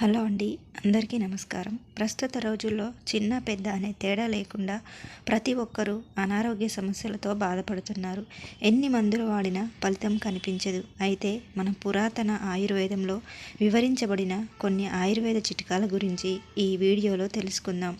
Hello అండి అందరికీ నమస్కారం. ప్రస్తుత రోజుల్లో చిన్న పెద్ద అనే తేడా లేకుండా ప్రతి ఒక్కరూ అనారోగ్య సమస్యలతో బాధపడుతున్నారు. ఎన్ని మందులు వాడినా ఫలితం కనిపించదు. అయితే మన పురాతన ఆయుర్వేదంలో వివరించబడిన కొన్ని ఆయుర్వేద చిట్కాల గురించి ఈ వీడియోలో తెలుసుకుందాం.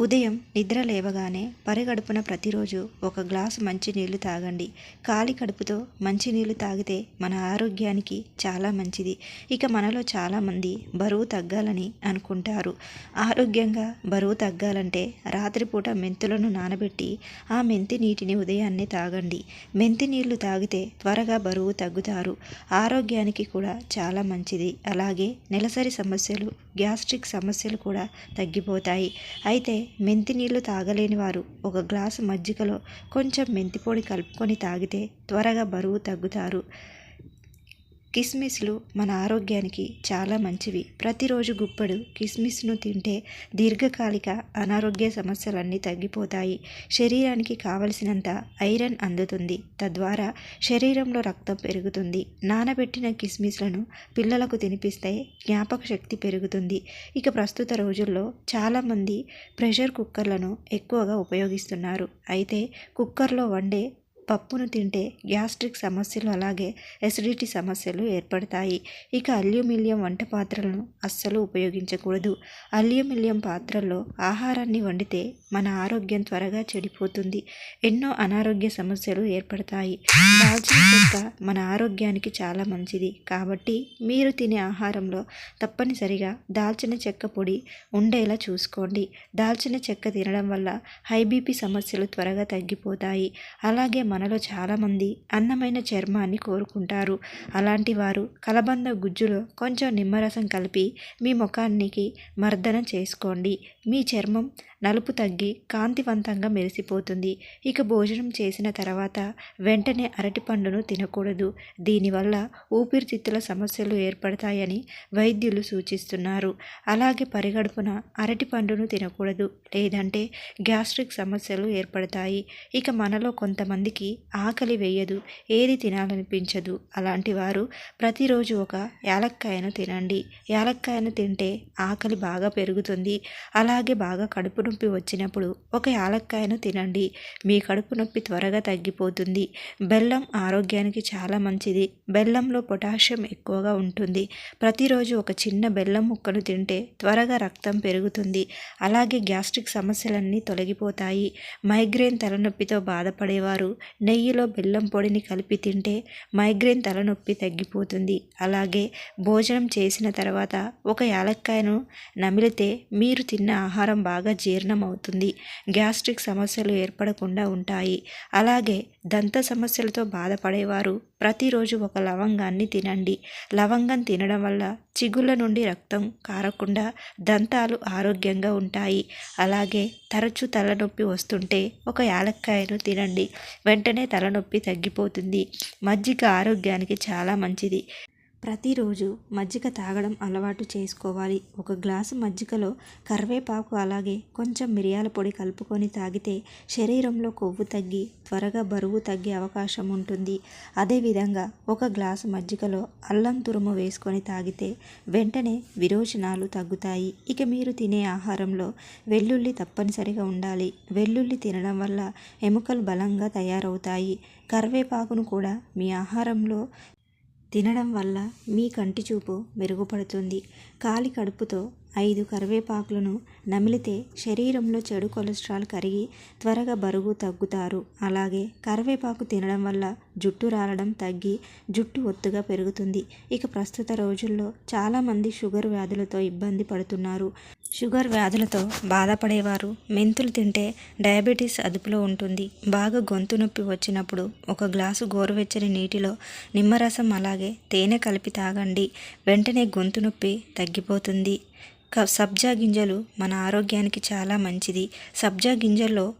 ఉదయం నిద్ర లేవగానే పరిగడుపున ప్రతిరోజు ఒక గ్లాసు మంచినీళ్ళు తాగండి. ఖాళీ కడుపుతో మంచినీళ్ళు తాగితే మన ఆరోగ్యానికి చాలా మంచిది. ఇక మనలో చాలామంది బరువు తగ్గాలని అనుకుంటారు. ఆరోగ్యంగా బరువు తగ్గాలంటే రాత్రిపూట మెంతులను నానబెట్టి ఆ మెంతి నీటిని ఉదయాన్నే తాగండి. మెంతి నీళ్ళు తాగితే త్వరగా బరువు తగ్గుతారు. ఆరోగ్యానికి కూడా చాలా మంచిది. అలాగే నెలసరి సమస్యలు గ్యాస్ట్రిక్ సమస్యలు కూడా తగ్గిపోతాయి. అయితే మెంతి నీళ్ళు తాగలేని వారు ఒక గ్లాసు మజ్జిగలో కొంచెం మెంతి పొడి కలుపుకొని తాగితే త్వరగా బరువు తగ్గుతారు. కిస్మిస్లు మన ఆరోగ్యానికి చాలా మంచివి. ప్రతిరోజు గుప్పడు కిస్మిస్ను తింటే దీర్ఘకాలిక అనారోగ్య సమస్యలన్నీ తగ్గిపోతాయి. శరీరానికి కావలసినంత ఐరన్ అందుతుంది. తద్వారా శరీరంలో రక్తం పెరుగుతుంది. నానబెట్టిన కిస్మిస్లను పిల్లలకు తినిపిస్తే జ్ఞాపక శక్తి పెరుగుతుంది. ఇక ప్రస్తుత రోజుల్లో చాలామంది ప్రెషర్ కుక్కర్లను ఎక్కువగా ఉపయోగిస్తున్నారు. అయితే కుక్కర్లో వండే పప్పును తింటే గ్యాస్ట్రిక్ సమస్యలు అలాగే ఎసిడిటీ సమస్యలు ఏర్పడతాయి. ఇక అల్యూమినియం వంట పాత్రలను అస్సలు ఉపయోగించకూడదు. అల్యూమినియం పాత్రల్లో ఆహారాన్ని వండితే మన ఆరోగ్యం త్వరగా చెడిపోతుంది. ఎన్నో అనారోగ్య సమస్యలు ఏర్పడతాయి. దాల్చిన చెక్క మన ఆరోగ్యానికి చాలా మంచిది. కాబట్టి మీరు తినే ఆహారంలో తప్పనిసరిగా దాల్చిన చెక్క పొడి ఉండేలా చూసుకోండి. దాల్చిన చెక్క తినడం వల్ల హై బీపీ సమస్యలు త్వరగా తగ్గిపోతాయి. అలాగే మనలో చాలామంది అందమైన చర్మాన్ని కోరుకుంటారు. అలాంటి వారు కలబంద గుజ్జులో కొంచెం నిమ్మరసం కలిపి మీ ముఖానికి మర్దన చేసుకోండి. మీ చర్మం నలుపు తగ్గి కాంతివంతంగా మెరిసిపోతుంది. ఇక భోజనం చేసిన తర్వాత వెంటనే అరటిపండును తినకూడదు. దీనివల్ల ఊపిరితిత్తుల సమస్యలు ఏర్పడతాయని వైద్యులు సూచిస్తున్నారు. అలాగే పరిగడుపున అరటిపండును తినకూడదు. లేదంటే గ్యాస్ట్రిక్ సమస్యలు ఏర్పడతాయి. ఇక మనలో కొంతమందికి ఆకలి వేయదు ఏది తినాలనిపించదు. అలాంటి వారు ప్రతిరోజు ఒక యాలక్కాయను తినండి. యాలక్కాయను తింటే ఆకలి బాగా పెరుగుతుంది. అలాగే బాగా కడుపు నొప్పి వచ్చినప్పుడు ఒక యాలక్కాయను తినండి. మీ కడుపు నొప్పి త్వరగా తగ్గిపోతుంది. బెల్లం ఆరోగ్యానికి చాలా మంచిది. బెల్లంలో పొటాషియం ఎక్కువగా ఉంటుంది. ప్రతిరోజు ఒక చిన్న బెల్లం ముక్కను తింటే త్వరగా రక్తం పెరుగుతుంది. అలాగే గ్యాస్ట్రిక్ సమస్యలన్నీ తొలగిపోతాయి. మైగ్రేన్ తలనొప్పితో బాధపడేవారు నెయ్యిలో బెల్లం పొడిని కలిపి తింటే మైగ్రేన్ తలనొప్పి తగ్గిపోతుంది. అలాగే భోజనం చేసిన తర్వాత ఒక యాలక్కాయను నమిలితే మీరు తిన్న ఆహారం బాగా జీర్ణం అవుతుంది గ్యాస్ట్రిక్ సమస్యలు ఏర్పడకుండా ఉంటాయి. అలాగే దంత సమస్యలతో బాధపడేవారు ప్రతిరోజు ఒక లవంగాన్ని తినండి. లవంగం తినడం వల్ల చిగుళ్ళ నుండి రక్తం కారకుండా దంతాలు ఆరోగ్యంగా ఉంటాయి. అలాగే తరచూ తలనొప్పి వస్తుంటే ఒక యాలక్కాయను తినండి. వెంటనే తలనొప్పి తగ్గిపోతుంది. మజ్జిగ ఆరోగ్యానికి చాలా మంచిది. ప్రతిరోజు మజ్జిగ తాగడం అలవాటు చేసుకోవాలి. ఒక గ్లాసు మజ్జిగలో కరివేపాకు అలాగే కొంచెం మిరియాల పొడి కలుపుకొని తాగితే శరీరంలో కొవ్వు తగ్గి త్వరగా బరువు తగ్గే అవకాశం ఉంటుంది. అదేవిధంగా ఒక గ్లాసు మజ్జిగలో అల్లం తురుము వేసుకొని తాగితే వెంటనే విరోచనాలు తగ్గుతాయి. ఇక మీరు తినే ఆహారంలో వెల్లుల్లి తప్పనిసరిగా ఉండాలి. వెల్లుల్లి తినడం వల్ల ఎముకలు బలంగా తయారవుతాయి. కరివేపాకును కూడా మీ ఆహారంలో తినడం వల్ల మీ కంటి చూపు మెరుగుపడుతుంది. కాలి కడుపుతో ఐదు కరివేపాకులను నమిలితే శరీరంలో చెడు కొలెస్ట్రాల్ కరిగి త్వరగా బరువు తగ్గుతారు. అలాగే కరివేపాకు తినడం వల్ల జుట్టు రాలడం తగ్గి జుట్టు ఒత్తుగా పెరుగుతుంది. ఇక ప్రస్తుత రోజుల్లో చాలామంది షుగర్ వ్యాధులతో ఇబ్బంది పడుతున్నారు. షుగర్ వ్యాధులతో బాధపడేవారు మెంతులు తింటే డయాబెటీస్ అదుపులో ఉంటుంది. బాగా గొంతు నొప్పి వచ్చినప్పుడు ఒక గ్లాసు గోరువెచ్చని నీటిలో నిమ్మరసం అలాగే తేనె కలిపి తాగండి. వెంటనే గొంతు నొప్పి తగ్గిపోతుంది. సబ్జా గింజలు మన ఆరోగ్యానికి చాలా మంచిది. సబ్జా గింజల్లో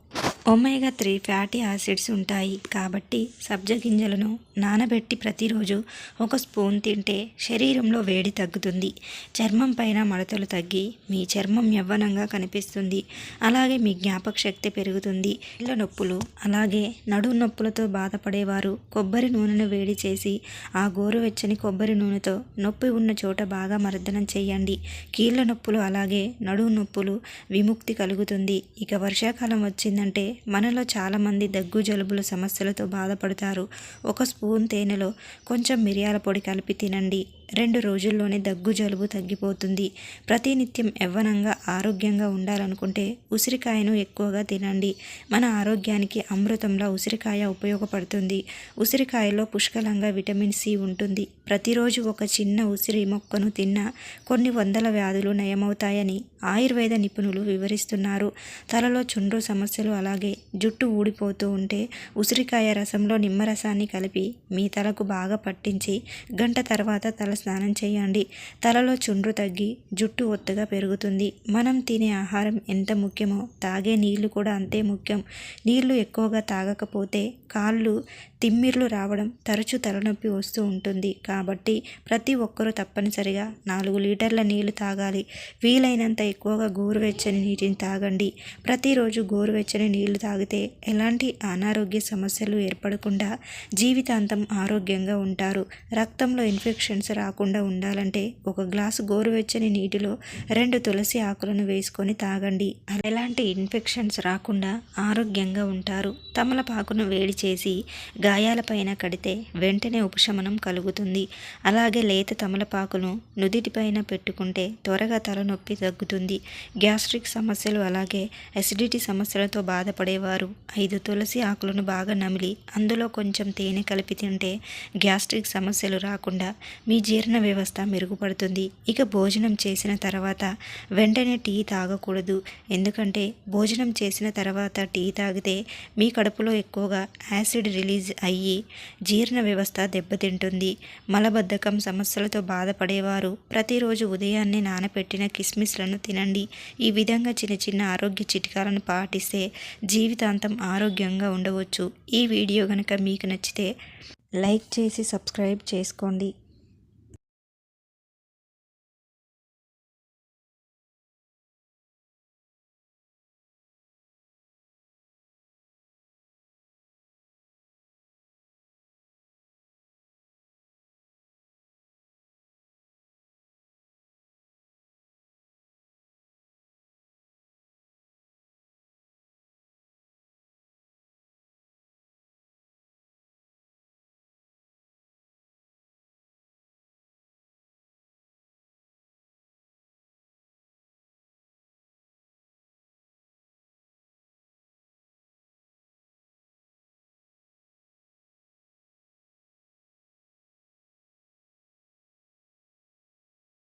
ఒమేగా త్రీ ఫ్యాటీ యాసిడ్స్ ఉంటాయి. కాబట్టి సబ్జా గింజలను నానబెట్టి ప్రతిరోజు ఒక స్పూన్ తింటే శరీరంలో వేడి తగ్గుతుంది. చర్మం పైన మడతలు తగ్గి మీ చర్మం యవ్వనంగా కనిపిస్తుంది. అలాగే మీ జ్ఞాపక శక్తి పెరుగుతుంది. ఇళ్ళ నొప్పులు అలాగే నడుము నొప్పులతో బాధపడేవారు కొబ్బరి నూనెను వేడి చేసి ఆ గోరువెచ్చని కొబ్బరి నూనెతో నొప్పి ఉన్న చోట బాగా మర్దనం చేయండి. కీళ్ళ నొప్పులు అలాగే నడుము నొప్పులు విముక్తి కలుగుతుంది. ఇక వర్షాకాలం వచ్చిందంటే మనలో చాలామంది దగ్గు జలుబుల సమస్యలతో బాధపడతారు. ఒక స్పూన్ తేనెలో కొంచెం మిరియాల పొడి కలిపి తినండి. రెండు రోజుల్లోనే దగ్గు జలుబు తగ్గిపోతుంది. ప్రతినిత్యం యవ్వనంగా ఆరోగ్యంగా ఉండాలనుకుంటే ఉసిరికాయను ఎక్కువగా తినండి. మన ఆరోగ్యానికి అమృతంలో ఉసిరికాయ ఉపయోగపడుతుంది. ఉసిరికాయలో పుష్కలంగా విటమిన్ సి ఉంటుంది. ప్రతిరోజు ఒక చిన్న ఉసిరి మొక్కను తిన్నా కొన్ని వందల వ్యాధులు నయమవుతాయని ఆయుర్వేద నిపుణులు వివరిస్తున్నారు. తలలో చుండ్రు సమస్యలు అలాగే జుట్టు ఊడిపోతూ ఉంటే ఉసిరికాయ రసంలో నిమ్మరసాన్ని కలిపి మీ తలకు బాగా పట్టించి గంట తర్వాత తల స్నానం చేయండి. తలలో చుండ్రు తగ్గి జుట్టు ఒత్తుగా పెరుగుతుంది. మనం తినే ఆహారం ఎంత ముఖ్యమో తాగే నీళ్ళు కూడా అంతే ముఖ్యం. నీళ్ళు ఎక్కువగా తాగకపోతే కాళ్ళు తిమ్మిర్లు రావడం తరచూ తలనొప్పి వస్తూ ఉంటుంది. కాబట్టి ప్రతి ఒక్కరూ తప్పనిసరిగా నాలుగు లీటర్ల నీళ్ళు తాగాలి. వీలైనంత ఎక్కువగా గోరువెచ్చని నీటిని తాగండి. ప్రతిరోజు గోరువెచ్చని నీళ్ళు తాగితే ఎలాంటి అనారోగ్య సమస్యలు ఏర్పడకుండా జీవితాంతం ఆరోగ్యంగా ఉంటారు. రక్తంలో ఇన్ఫెక్షన్స్ రాకుండా ఉండాలంటే ఒక గ్లాసు గోరువెచ్చని నీటిలో రెండు తులసి ఆకులను వేసుకొని తాగండి. ఎలాంటి ఇన్ఫెక్షన్స్ రాకుండా ఆరోగ్యంగా ఉంటారు. తమలపాకును వేడి చేసి గాయాలపైన కడితే వెంటనే ఉపశమనం కలుగుతుంది. అలాగే లేత తమలపాకును నుదిటిపైన పెట్టుకుంటే త్వరగా తలనొప్పి తగ్గుతుంది. గ్యాస్ట్రిక్ సమస్యలు అలాగే అసిడిటీ సమస్యలతో బాధపడేవారు ఐదు తులసి ఆకులను బాగా నమిలి అందులో కొంచెం తేనె కలిపి తింటే గ్యాస్ట్రిక్ సమస్యలు రాకుండా మీ జీర్ణ వ్యవస్థ మెరుగుపడుతుంది. ఇక భోజనం చేసిన తర్వాత వెంటనే టీ తాగకూడదు. ఎందుకంటే భోజనం చేసిన తర్వాత టీ తాగితే మీ కడుపులో ఎక్కువగా యాసిడ్ రిలీజ్ అయ్యి జీర్ణ వ్యవస్థ దెబ్బతింటుంది. మలబద్ధకం సమస్యలతో బాధపడేవారు ప్రతిరోజు ఉదయాన్నే నానబెట్టిన కిస్మిస్లను తినండి. ఈ విధంగా చిన్న చిన్న ఆరోగ్య చిట్కాలను పాటిస్తే జీవితాంతం ఆరోగ్యంగా ఉండవచ్చు. ఈ వీడియో కనుక మీకు నచ్చితే లైక్ చేసి సబ్స్క్రైబ్ చేసుకోండి.